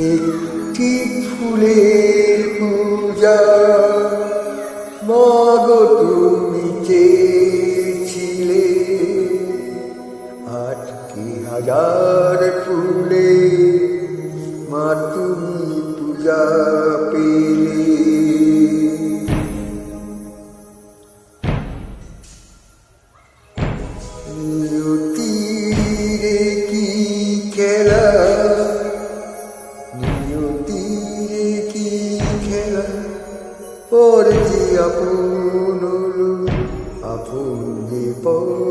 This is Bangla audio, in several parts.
একটি ফুলের পূজা। মগ তুমি চেয়েছিলে আটকে হাজার ফুলে। মা তুমি পূজা পেলে। নীল খেলা পড়েছি আপন আপন পর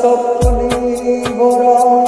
সপনি ভরা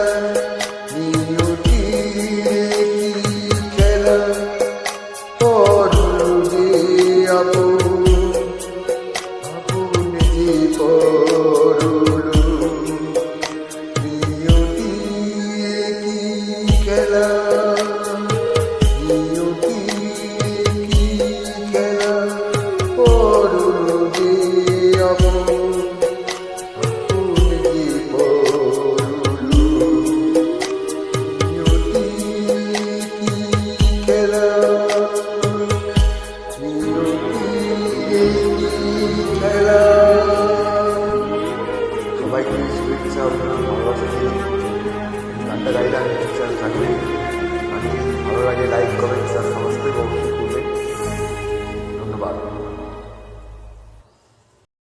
আপন আপন করুণ প্রিয় কি খেলা? Franklin.